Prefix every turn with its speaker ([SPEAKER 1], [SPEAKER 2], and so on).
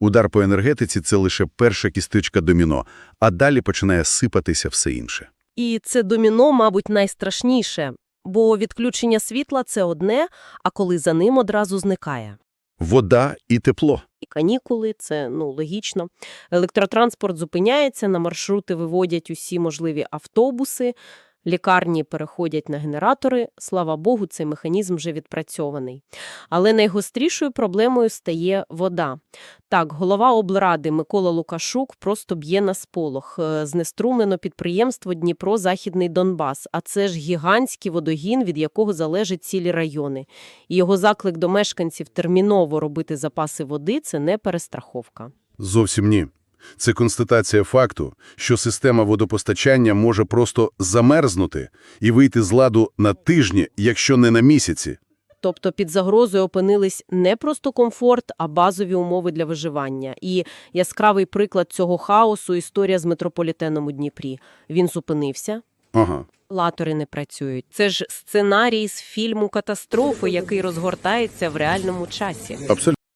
[SPEAKER 1] Удар по енергетиці – це лише перша кісточка доміно, а далі починає сипатися все інше.
[SPEAKER 2] І це доміно, мабуть, найстрашніше, бо відключення світла – це одне, а коли за ним одразу зникає.
[SPEAKER 1] Вода і тепло.
[SPEAKER 2] І канікули – це, ну, логічно. Електротранспорт зупиняється, на маршрути виводять усі можливі автобуси, лікарні переходять на генератори. Слава Богу, цей механізм вже відпрацьований. Але найгострішою проблемою стає вода. Так, голова облради Микола Лукашук просто б'є на сполох. Е, Знеструмлено підприємство Дніпро-Західний Донбас, а це ж гігантський водогін, від якого залежать цілі райони. І його заклик до мешканців терміново робити запаси води – це не перестраховка.
[SPEAKER 1] Зовсім ні. Це констатація факту, що система водопостачання може просто замерзнути і вийти з ладу на тижні, якщо не на місяці.
[SPEAKER 2] Тобто під загрозою опинились не просто комфорт, а базові умови для виживання. І яскравий приклад цього хаосу – історія з метрополітеном у Дніпрі. Він зупинився,
[SPEAKER 1] Ага.
[SPEAKER 2] латори не працюють. Це ж сценарій з фільму «Катастрофи», який розгортається в реальному часі.
[SPEAKER 1] Абсолютно.